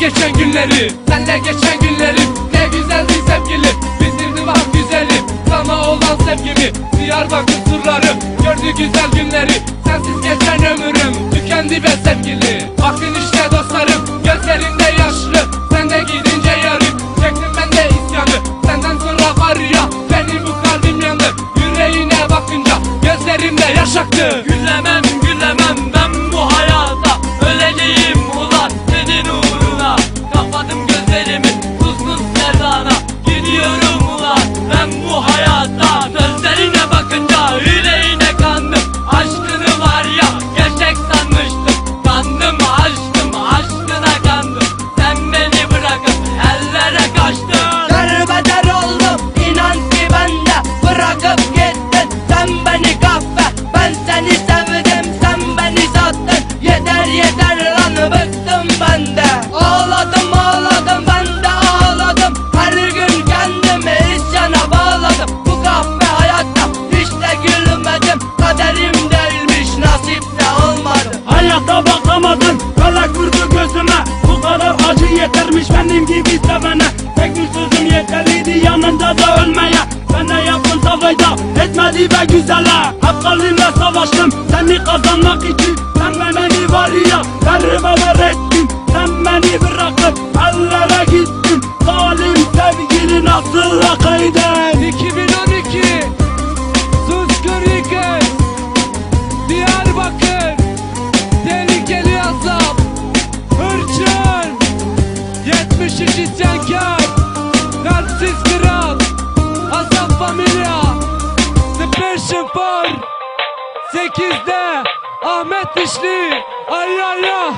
geçen günleri Senle geçen günlerim Ne güzeldi sevgilim Bildirdi bak güzelim Sana olan sevgimi Diyarbakır turlarım Gördü güzel günleri Sensiz geçen ömrüm Tükendi be sevgilim Dediğim gibi sevene Tek bir sözüm yeterliydi yanında da ölmeye. Sana yapın fayda etmedi be güzele. Hep kalbimle savaştım seni kazanmak için. Bizde Ahmet Dişli. Ay ay ay.